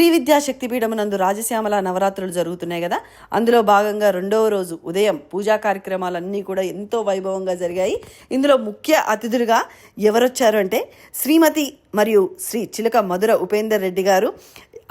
శ్రీ విద్యా శక్తిపీఠమునందు రాజశ్యామల నవరాత్రులు జరుగుతున్నాయి కదా. అందులో భాగంగా రెండవ రోజు ఉదయం పూజా కార్యక్రమాలన్నీ కూడా ఎంతో వైభవంగా జరిగాయి. ఇందులో ముఖ్య అతిథులుగా ఎవరొచ్చారు అంటే శ్రీమతి మరియు శ్రీ చిలక మధుర ఉపేందర్ రెడ్డి గారు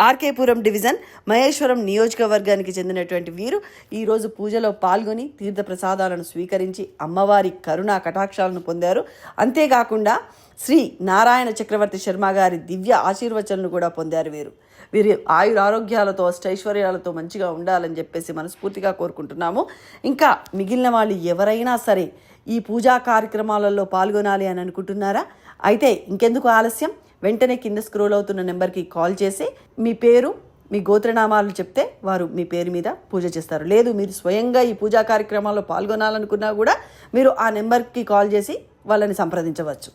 ఆర్కేపురం డివిజన్ మహేశ్వరం నియోజకవర్గానికి చెందినటువంటి వీరు ఈరోజు పూజలో పాల్గొని తీర్థ ప్రసాదాలను స్వీకరించి అమ్మవారి కరుణా కటాక్షాలను పొందారు. అంతేకాకుండా శ్రీ నారాయణ చక్రవర్తి శర్మ గారి దివ్య ఆశీర్వచనలు కూడా పొందారు వీరు. వీరి ఆయుర ఆరోగ్యాలతో అష్టైశ్వర్యాలతో మంచిగా ఉండాలని చెప్పేసి మనస్ఫూర్తిగా కోరుకుంటున్నాము. ఇంకా మిగిలిన వాళ్ళు ఎవరైనా సరే ఈ పూజా కార్యక్రమాలలో పాల్గొనాలి అని అనుకుంటున్నారా? అయితే ఇంకెందుకు ఆలస్యం? వెంటనే కింద స్క్రోల్ అవుతున్న నెంబర్కి కాల్ చేసి మీ పేరు మీ గోత్రనామాలు చెప్తే వారు మీ పేరు మీద పూజ చేస్తారు. లేదు మీరు స్వయంగా ఈ పూజా కార్యక్రమాల్లో పాల్గొనాలనుకున్నా కూడా మీరు ఆ నెంబర్కి కాల్ చేసి వాళ్ళని సంప్రదించవచ్చు.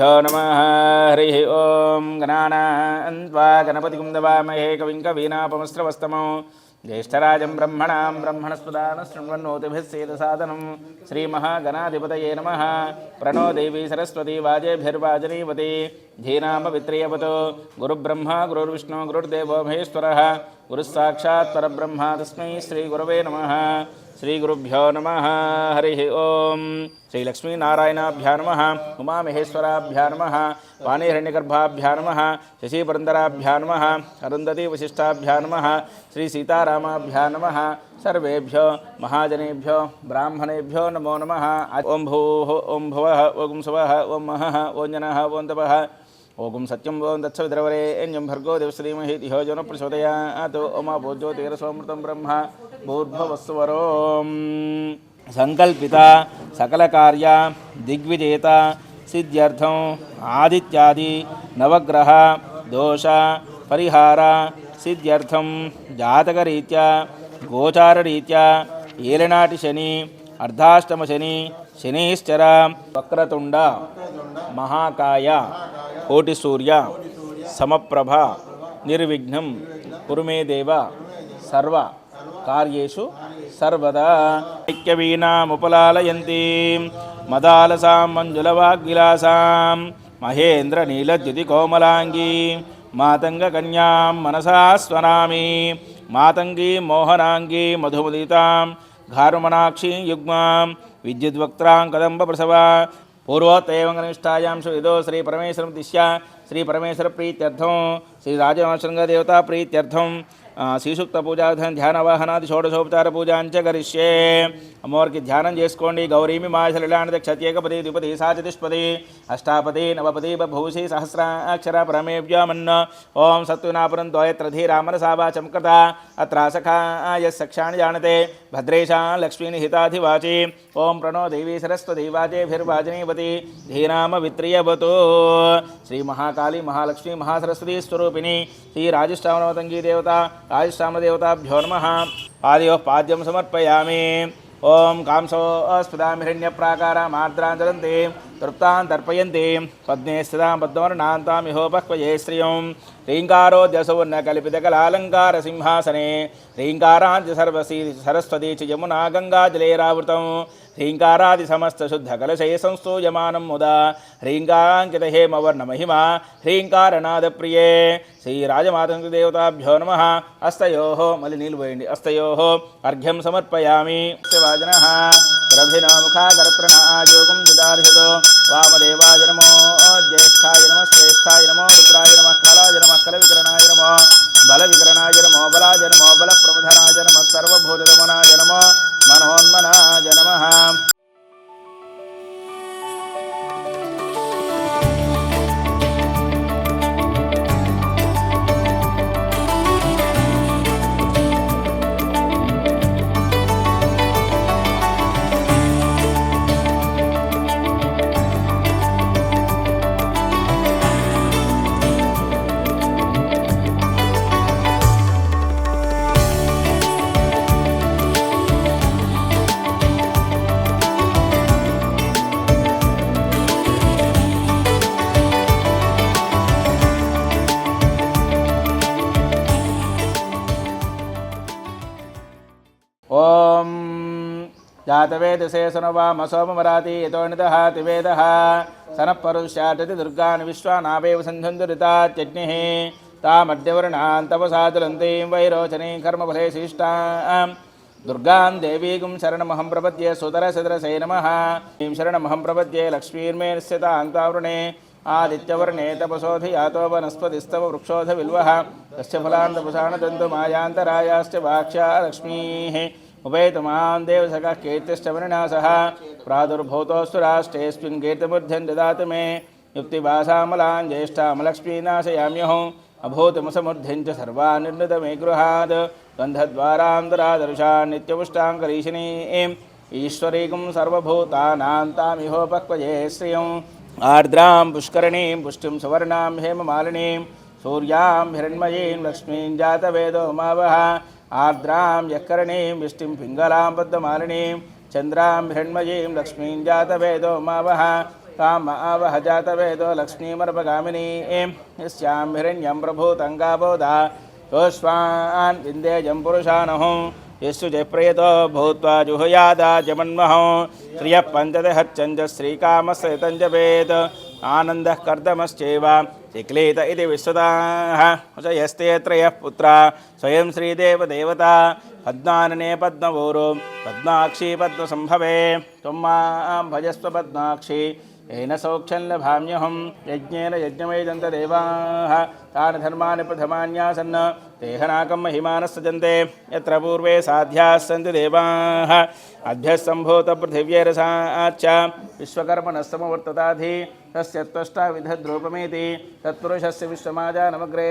శ్రీ గురుభ్యో నమ హరి ఓం గణానాన్వా గణపతిం దవామహే కవిం కవీనాపమస్త్రవస్తమం జ్యేష్ఠరాజం బ్రహ్మణాం బ్రహ్మణస్పదాన శృణ్వన్నోతిభిः సేదసాదనం శ్రీమహాగణాధిపతయే నమ ప్రణో దేవీ సరస్వతి వాజేభిర్వాజనీవతి ధీనామవిత్రియవతో గురుబ్రహ్మ గురుర్విష్ణు గురుర్దేవో మహేశ్వరः గురుస్సాక్షాత్ పరబ్రహ్మ తస్మై శ్రీగురవే నమः శ్రీగురుభ్యో నమ హరి ఓం శ్రీ లక్ష్మీనారాయణాభ్యా నమ ఉమామహేశ్వరాభ్యా నమ వాణీహిరణ్యగర్భాభ్యా నమ శశీపురందరాభ్యా నమ అరుంధతి వశిష్టాభ్యా నమ శ్రీ సీతారామాభ్యా నమ సర్వేభ్యో మహాజనేభ్యో బ్రాహ్మణేభ్యో నమో నమ ఓం భూ ఓం భువ ఓం శువ ఓం మహ ఓం జన ఓం తప ఓం సత్యం ఓం దత్సవిద్రవరే ఎన్యం భర్గో దేవశ్రీమహి ధియోజన ప్రచోదయాత్ ఓమా భోజ్యోతిరసోమృతం బ్రహ్మ భూర్భవస్వరో సంకల్పిత సకల కార్య దిగ్విజేత సిద్ధ్యర్థం ఆదిత్యాది నవగ్రహ దోష పరిహార సిద్ధ్యర్థం జాతకరీత్యా గోచారరీత్యా ఏలనాటి శని అర్ధాష్టమ శని శనీశ్చర వక్రతుండ మహాకాయ కోటి సూర్య సమప్రభ నిర్విఘ్నం కురుమే దేవ సర్వ. కార్యేషు సర్వదా. ఐక్యవీనాముపలాలయంతి మదాలసాం మంజులవాగ్విలాసాం. మహేంద్ర నీలద్యుతి కోమలాంగీ మాతంగకన్యాం మనసా స్వనామి. మాతంగీ మోహనాంగీ మధుమదితాం. ఘారుమణాక్షీ యుగ్మాం. విద్యుద్వక్త్రాం కదంబ ప్రసవ. పూర్వోత్తేవంగనిష్టాయాం శ్రీదో శ్రీ పరమేశ్వరం దిశ్య. శ్రీ పరమేశ్వర ప్రీత్యర్థం. శ్రీ రాజవంశంగ దేవతా ప్రీత్యర్థం. శ్రీసూక్త పూజార్థం ధ్యాన వాహనాది షోడశోపచార పూజాంచ గరిష్యే. అమ్మవారికి ధ్యానం చేసుకోండి. గౌరీమి మాశలిలాంటి క్షత్యేకపతి ద్విపతి సాచతిష్పతి అష్టాపతి నవపతి బభూషి సహస్రాక్షర పరమేవ్యామన్న. ఓం సత్వనాపురం ద్వయత్ర ధీరామనసావాచం కృత అత్రాసఖాయ సక్షాణి జానతే. భద్రేశా లక్ష్మీనిహితాధివాచి ఓం ప్రణో దేవీ సరస్వతి వాచేభిర్వాజనీవతి ధీనామ విత్రియవతు. శ్రీ మహాకాళి మహాలక్ష్మి మహాసరస్వతి స్వరూపిణి. శ్రీ రాజశ్రావణవతంగీ దేవత. రాజశ్రామదేవతాభ్యో నమ పాదయో పాద్యం సమర్పయామి ఓం కాంసో స్ఫుదామి తృప్తాం తర్పయంతి పద్మే స్థితాం పద్మవర్ణాంతామిహోపక్వయే శ్రియం రీంకారోద్యసౌర్ణ కల్పితకలాలంకార సింహాసనే రీంకారాంతి సర్వసీ సరస్వతీ చ యమునా గంగాజలేరావృతం హ్రీంకారాది సమస్త శుద్ధ కలశయ సంస్తూయమానం ముదా హ్రీంకారాంకిత హేమవర్ణ మహిమ హ్రీంకారనాద ప్రియే శ్రీ రాజమాతంగ దేవతాభ్యో నమ అస్తయో మళ్ళీ నీళ్ళు పోయండి అస్తయో అర్ఘ్యం సమర్పయామి శివాజన రభినాముఖాకరత్రణాయోగం దుదార్హతో వామదేవాయ నమో జ్యేష్ఠాయ నమ శ్రేష్ఠాయ నమో రుద్రాయ నమ కళాయ నమ కల వికరణాయ నమో బల వికరణాయ నమో బలాయ నమో బల ప్రమధనాయ నమ సర్వభూతమనాయ सर्वे सनुवाम सोममराति यतोनितः तिवेदः सनःपरुष्याटति दुर्गान् विश्वानावेव सन्धुन्दुरितात्यग्निः तामड्यवर्णान्तपसादुलन्तीं वैरोचनीं कर्मफले शिष्टां दुर्गां देवीगुं शरणमहं प्रपद्ये सुतरसदरसै नमः ीं शरणमहं प्रपद्ये लक्ष्मीर्मे निश्चितान्तावृणे आदित्यवर्णे तपसोधियातो वनस्पतिस्तव वृक्षोधविल्वः तस्य फलान्तपसानदन्तु मायान्तरायाश्च वाक्षा लक्ष्मीः उपेतु माँ देवसखः कीर्तिश्च विनाशः प्रादुर्भूतोऽस्तु राष्ट्रेऽस्मिन् कीर्तिबुद्धिं ददातु मे। युक्तिवासामलान् ज्येष्ठामलक्ष्मीनाशयाम्यहम् अभूतमसमृद्धिं च सर्वान् निर्णृत मे गृहात् गन्धद्वारान्तरादर्शान् नित्यपुष्टाङ्करीशिनीम् ईश्वरीकं सर्वभूतानां तामिहोपक्वये श्रियम् आर्द्रां पुष्करणीं पुष्टिं सुवर्णां हेममालिनीं, सूर्यां हिरण्मयीं लक्ष्मीं जातवेदो मावः ఆర్ద్రాం యక్కరణీం విష్టిం పింగళాం బద్ధమాలినీం చంద్రాం హిరణ్మయీం లక్ష్మీం జాతవేదో మావహ తాం ఆవహ జాతవేదో లక్ష్మీమర్పగామినీ యస్యాం హిరణ్యం ప్రభూతంగాబోధ యోష్వాన్ విందేజం పురుషానహం యస్సు జయప్రియతో భూత్వా జుహయాదా జమన్మహం శ్రియ పంచదహచ్చంజ శ్రీకామస్యతంజపేత్ आनन्दः कर्दमश्चैव चिक्लीत इति विश्वताः च यस्ते त्रयः पुत्रा स्वयं श्रीदेवदेवता पद्मानने पद्मवोरो पद्माक्षी पद्मसम्भवे त्वं मां भजस्व पद्माक्षी येन सौख्यं लभाम्यहं यज्ञेन यज्ञमेजन्त देवाः तानि धर्माणि प्रथमान्यासन् तेहनाकं महिमानः सजन्ते यत्र पूर्वे साध्याः सन्ति देवाः अभ्यः सम्भूतपृथिव्यरसाच्च विश्वकर्मणः समवर्तताधि तस्य त्वष्टाविधद्रूपमेति तत्पुरुषस्य विश्वमाजानमग्रे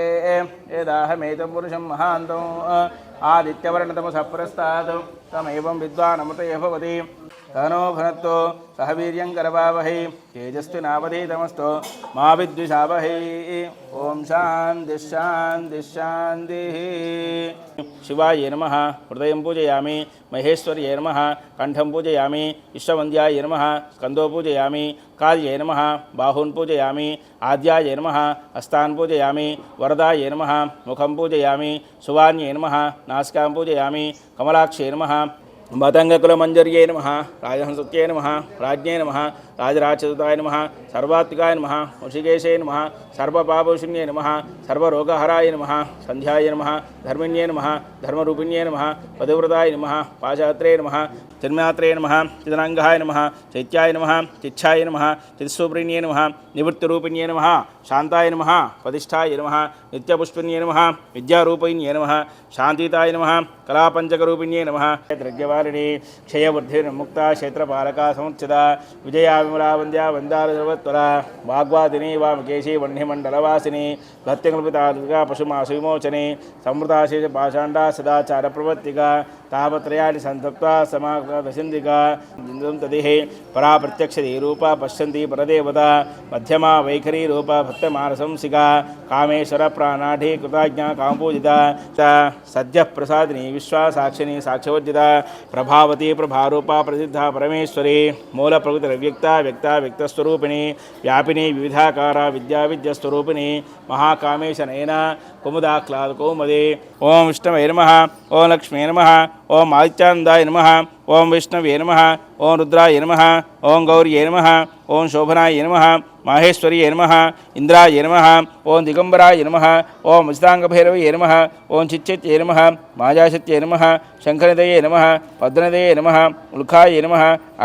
यदाहमेतं पुरुषं महान्तो आदित्यवर्णतमसः पुरस्तात्, तमेवं विद्वानमतयः भवति। तनो भनत्तो, सह वीर्यं करवावहै तेजस्विनावधीतमस्तु मा विद्विषावहै। ॐ शान्तिः शान्तिः शान्तिः। शिवाय नमः, हृदयं पूजयामि, महेश्वर्ये नमः, कण्ठं पूजयामि, विश्ववन्द्याय नमः, स्कन्दो पूजयामि కాల్యే నమ బాహూన్ పూజయామి ఆద్యాయ నమ హస్తాన్ పూజయామి వరదాయ నమ ముఖం పూజయామి సువాన్యే నమ నాసికాం పూజయామి కమలాక్షే నమ మతంగకులమంజర్యే నమ రాజహంసత్యే నమ రాజ్ఞే నమ राज्ञे नमः राजराजचतुताय नमः सर्वात्मिकाय नमः ऋषिकेशे नमः सर्वपापशून्ये नमः सर्वरोगहराय नमः सन्ध्याय नमः धर्मिण्ये नमः धर्मरूपिण्ये नमः पतिव्रताय नमः पाशहत्रे नमः चिन्मात्रे नमः चिदनाङ्गाय नमः चैत्याय नमः चिच्छाय नमः चित्सुप्रिण्ये नमः निवृत्तिरूपिण्ये नमः शान्ताय नमः प्रतिष्ठाय नमः नित्यपुष्पिण्ये नमः विद्यारूपिण्ये नमः शान्तिताय नमः कलापञ्चकरूपिण्ये नमः द्रव्यवारिणी क्षयवृद्धिर्मुक्ता क्षेत्रपालका శ్రీకాంతములా వంద్యా వందారవత్వరా వాగ్వాదిని వామకేశీ వహ్నిమండలవాసిని భక్తికల్పితా దుర్గా పశుమాసు విమోచని. సమృతాశేష పాషాండా సదాచార ప్రవర్తిగా. तापत्रयाणि सन्तप्ता समादशिन्दिका बिन्दुं तदिः परा प्रत्यक्षदेरूपा पश्यन्ति परदेवता, मध्यमा वैखरी रूपा भक्तमानसंसिका, कामेश्वर प्राणाढी कृताज्ञा कामपूजिता, च सद्यः प्रसादिनी विश्वासाक्षिणी साक्ष्यवर्जिता, प्रभावती प्रभारूपा प्रसिद्धा परमेश्वरी, मूलप्रकृतिरव्यक्ता, व्यक्ता व्यक्तस्वरूपिणी, व्यापिनी विविधाकारा विद्याविद्यस्वरूपिणी महाकामेशनयन कुमुदाह्लाद कौमदे। ओं विष्णवे नमः। ओं लक्ष्मी नमः। ఓం ఆదిత్యానందాయ నమ ఓం విష్ణవే నమ ఓం రుద్రాయ నమ ఓం గౌర్యే నమ ఓం శోభనాయ నమ మాహేశ్వర్యే నమ ఇంద్రాయ నమ ఓం దిగంబరాయ నమ ఓం ఉచితాంగభైరవయే నమ ఓం చిచ్చత్యే నమ మాయాశత్యే నమ శంఖనిదయే నమ పద్మనిదయే నమ ఉల్కాయ నమ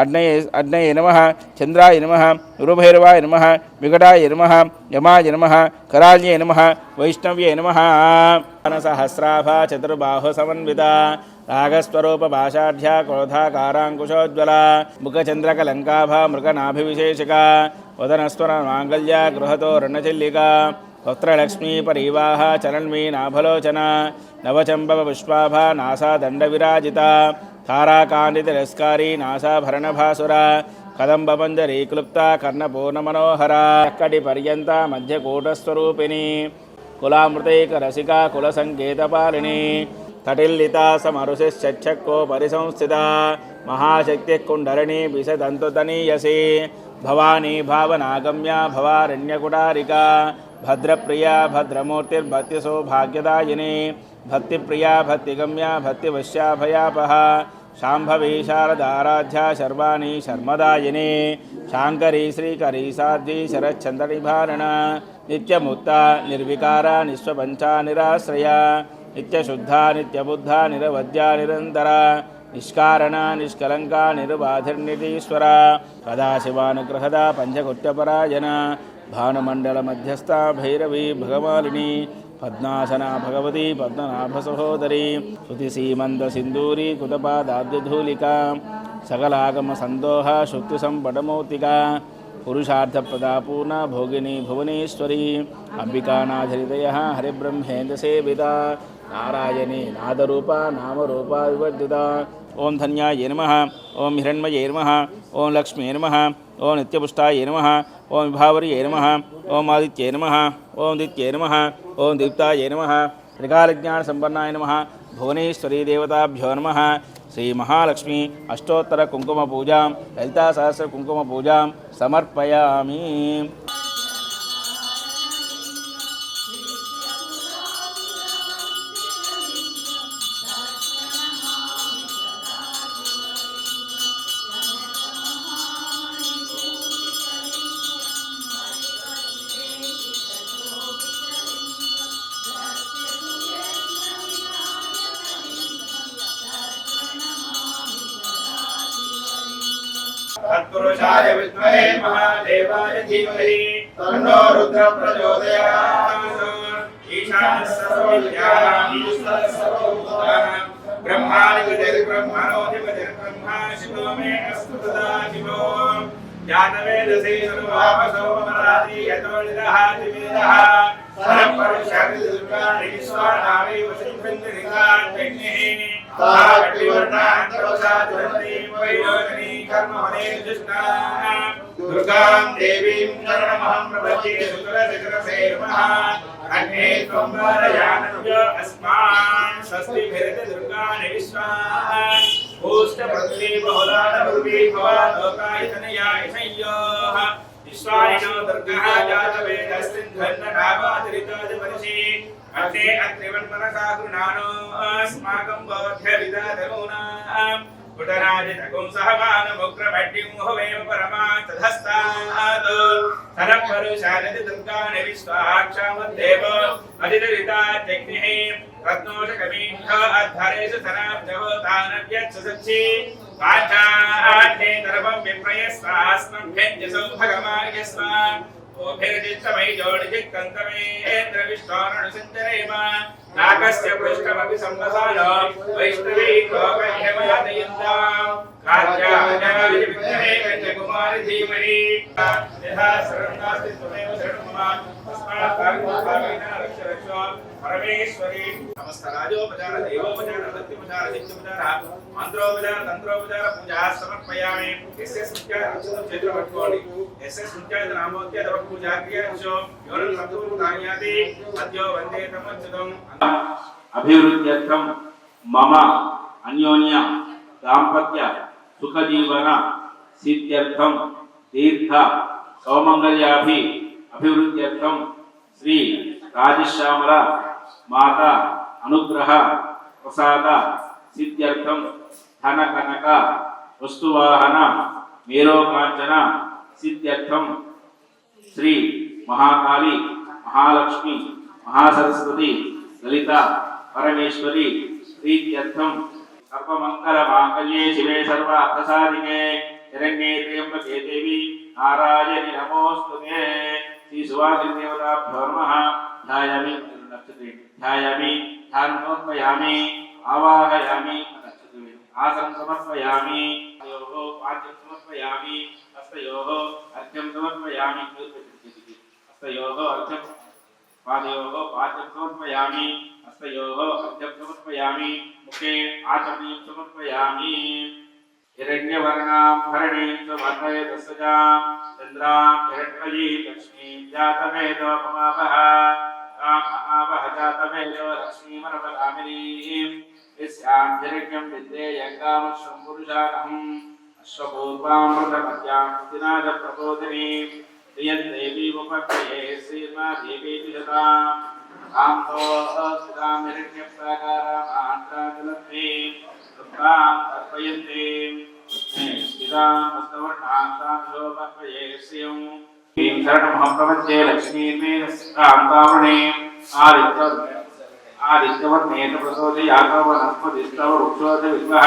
అడ్నయే అడ్నయే నమ చంద్రాయ నమ గురుభైరవాయ నమ వికటాయ నమ యమాయ నమ కరాల్యే నమ వైష్ణవ్యే నమ. సహస్రాభ చతుర్బాహు సమన్విత రాగస్వరూప భాషాఢ్య క్రోధాకారాంకుశోజ్వల ముఖచంద్రకలంకాభ మృగనాభివిశేషిక వదనస్వర మాంగళ్య గృహతో రణచిల్లిక వస్త్రలక్ష్మీ పరీవాహ చరణ్మీ నాభలోచన నవచంబవ పుష్పాభ నాసా దండ విరాజిత తారాకాండి తిరస్కారీ నాసాభరణభాసుర కదంబమంజరీ క్లుప్త కర్ణపూర్ణ మనోహర అక్కడి పర్యంత మధ్యకూటస్వరూపిణి కులామృతైక రసిక కుల సంకేతపాలిని तटिलिता समरुषिश्चक्षको परिसंस्थिता। महाशक्तिः कुण्डरिणी विशदन्तुतनीयसी भवानी भावनागम्या भवारण्यकुटारिका। भद्रप्रिया भद्रमूर्तिर्भक्तिसौभाग्यदायिनी भक्तिप्रिया भक्तिगम्या भक्तिवश्या भयापहा शाम्भवी शारदाराध्या शर्वाणी शर्मदायिनी। शाङ्करी श्रीकरी साध्वी शरच्छन्दनिभारणा नित्यमुक्ता निर्विकारा निःस्वपञ्चा निराश्रया నిత్యశుద్ధ నిత్యబుద్ధ నిరవద్య నిరంతర నిష్కారణ నిష్కలంక నిర్బాధిర్నిరీశ్వర సదాశివానుగ్రహద పంచకుట్యపరాయణ భానుమండల మధ్యస్థ భైరవి భగవాలిని పద్మాసన భగవతి పద్మనాభ సహోదరి శృతి సీమంత సింధూరి కుతపాదాబ్ధూలిక సకలాగమ సందోహ శుక్తి సంపటమౌతిక పురుషార్థప్రదా పూర్ణ భోగిని భువనేశ్వరి అంబికానాథరిదయ హరిబ్రహ్మేంద్ర సేవిత నారాయణి నాదరూప నామరూప వివర్జిత. ఓం ధన్యాయ నమ. ఓం హిరణ్మయే నమ. ఓం లక్ష్మీ నమ. ఓం నిత్యపుష్టాయ నమ. ఓం విభావర్యే నమ. ఓం ఆదిత్యే నమ. ఓం దిత్యే నమ. ఓం దీప్తాయ నమ. త్రికాలజ్ఞాన సంపన్నాయ నమ. భువనేశ్వరీ దేవతాభ్యో నమ. శ్రీ మహాలక్ష్మి అష్టోత్తర కుంకుమ పూజాం లలితా సహస్ర కుంకుమ పూజాం సమర్పయామి. तत्पुरुषाय विद्महे महादेवाय धीमहि तन्नो रुद्र प्रचोदयात् ईशानः सर्वविद्यानाम् ईश्वरः सर्वभूतानां ब्रह्मादिपतिर्ब्रह्मणोऽधिपतिर्ब्रह्मा शिवो मे अस्तु तदा शिवो जातवेदसे सर्वापसो मरादि यतो निदः दिवेदः परपरुषादिदुर्गाणि स्वानामेव सिद्धिर्निकाट्यग्निः दुर्गां देवीं शरणमहं प्रपद्ये सुतरशिखरसेर्मः अन्ये त्वं वारयानव्य अस्मान् स्वस्तिभिरति दुर्गाणि विश्वान् भूष्टपृथ्वी बहुलानपूर्वी भवा लोकायतनया इषय्योः विश्वानिनो दुर्गः जातवेदस्तिन्धन्नभावातिरितादिपरिषि अग्ने अत्रिवन्मनसा गृणानो अस्माकं बोध्यविदाधरूणाम् సరపరుశారది దుర్గా విశ్వాక్షామదేవ అధిదరితాగ్ని రత్నోషకమీంధరేషు సరాబ్జవో తానవ్యక్షి పాఠాఠే తరపం విప్రయస్వాస్మభ్యంజసౌ భగమాయస్వా నాగస్య పృష్టమపి సంవసానో వైష్ణవీ లోకహ్యమయాదయంతాం కాత్యాజాలి విగ్రహే కన్యకుమారి ధీమహి యథా సర్వం నాస్తి త్వమేవ శరణం మమ తస్మాత్ మంత్రోపచార తంత్రోపచార పూజా సమర్పయామి. ఎస్ఎస్ పట్టుకోండి. ఎస్ఎస్ ముఖ్య నామోఖ్య తవ పూజా క్రియాశో యోరం సంతూరు కాన్యాతి అద్యో వందే తమచ్యుతం. అభివృద్ధ్యర్థం మమ అన్యోన్య దాంపత్య సుఖజీవన సిద్ధ్యర్థం దీర్ఘ సౌమంగళ్యాభి అభివృద్ధ్యర్థం శ్రీ రాజశ్యామల మాత అనుగ్రహ ప్రసాద సిద్ధ్యర్థం ధన కనక వస్తువాహన మేరోకాంచన सिद्ध्यर्थम श्री महाकाली, महालक्ष्मी, महासरस्वती, ललिता, परमेश्वरी प्रीत्यर्थम सर्वमंगल मांगल्ये शिवे सर्व सर्वार्थसाधिके शरण्ये त्र्यंबके देवी, नारायणि नमोस्तुते श्री सुवासिनी देवता नमः। ध्यायामि नक्षत्रे। ध्यायामि ध्यानोत्पयामि आवाहयामि नक्षत्रे। आसन समर्पयामि पाद्यं समर्पयामि हस्तयोः अर्घ्यं समर्पयामि हस्तयोः अर्घ्यं पादयोः पाद्यं समर्पयामि, हस्तयोः अर्घ्यं समर्पयामि, मुखे आचमनीं समर्पयामि। हिरण्यवर्णां च वर्णये दशजां चन्द्रां हिरण्मयी लक्ष्मीं जातमेदोपमापः जातमेदो लक्ष्मीमरपदामिनीं यस्यां हिरण्यं विद्ये यङ्गामश्वं अश्वपूर्वामृतमद्यां दिनादप्रबोधिनीं प्रियन्देवीमुपक्रिये श्रीर्मा देवी विशताम् कान्तो अस्तां हिरण्यप्राकाराम् आन्द्राजलक्ष्मीं दुर्गां अर्पयन्ति स्थितामस्तवर्णान्ताशोपयेस्यम् ीं शरणमहं प्रपद्ये लक्ष्मीर्मेण कान्तावृणे आदित्य आदित्यवर्णेन प्रचोदयातवनस्पतिस्तव वृक्षोद विद्मः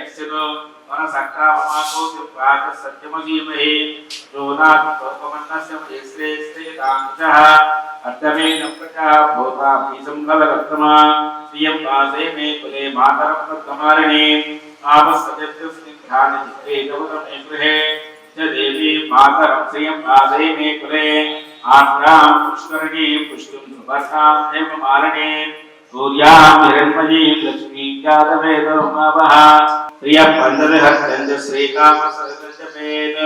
अस्यतो मनसक्राममाको प्रात सत्यमधीमहि जोनात्मन्नस्य महेश्रे श्रेतांशः अर्थमेन प्रजा भूता भीसंबलरत्नमा श्रियं वासे मे कुले मातरं प्रथमारिणे आपस्तजस्निग्धानि चित्रे गौतमे गृहे। च देवी मातरं श्रियं वासे मे कुले। आर्द्रां पुष्करिणी पुष्टिं सुभर्तां देवमालिने सूर्यां हिरण्मयीं लक्ष्मीं जातवेदरुमावः प्रिय बन्धनहस्तञ्च श्रीकामसरदशमेन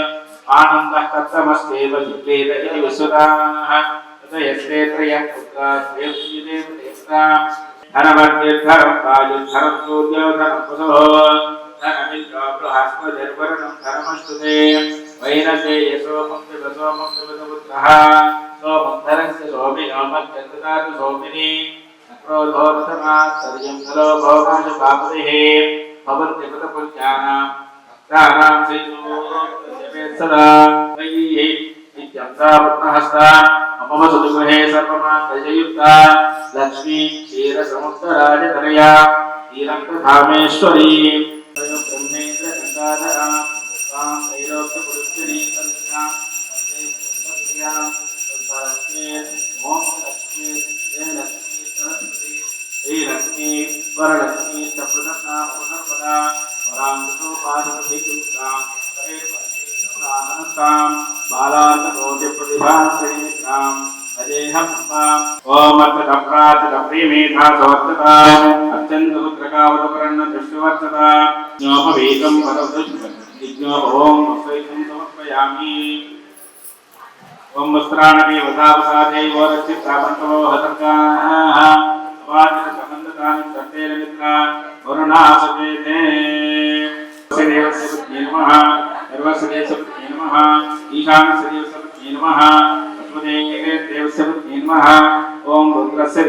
आनन्दः कथमस्तेव निप्लेद इति वसुताः तत यस्ते त्रयः पुत्रा त्रयस्मिदेव त्यक्ता धनवर्तिर्धरं राजुर्धरं सूर्योधरं वसो धनमिन्द्रो बृहस्पतिर्वरणं धनमस्तुते वैरते यशोमुक्तिवसोमुक्तिवसपुत्रः सोमन्धरस्य सोमिनोमत्यन्तदातु सोमिनी क्रोधोत्तमात्सर्यं कलो भोगाशुभापतिः भवत्यपत पुण्यानां रक्तानां सेतुः सदा मयि इत्यम्सा पद्महस्ता मम सदुगृहे सर्वमाङ्गजयुक्ता लक्ष्मी क्षीरसमुत्तराजतनया तीरङ्गधामेश्वरी श्रीमेधासवर्तता अत्यन्तरुद्रकावतपरन्नदृष्टिवर्तता ज्ञोपवेकं वरदज्ञोपवों वस्त्रैकं समर्पयामि ॐ वस्त्राणपि वसावसादैव रक्षित्रापन्तवो हतर्काः वाचनसमन्दतानि सर्तेन मित्रा वरुणासुपेते सर्वसदेवसपत्ये नमः। सर्वसदेवसपत्ये नमः ईशानसदेवसपत्ये नमः। देवस्य पत्नी नमः ॐ रुद्रस्य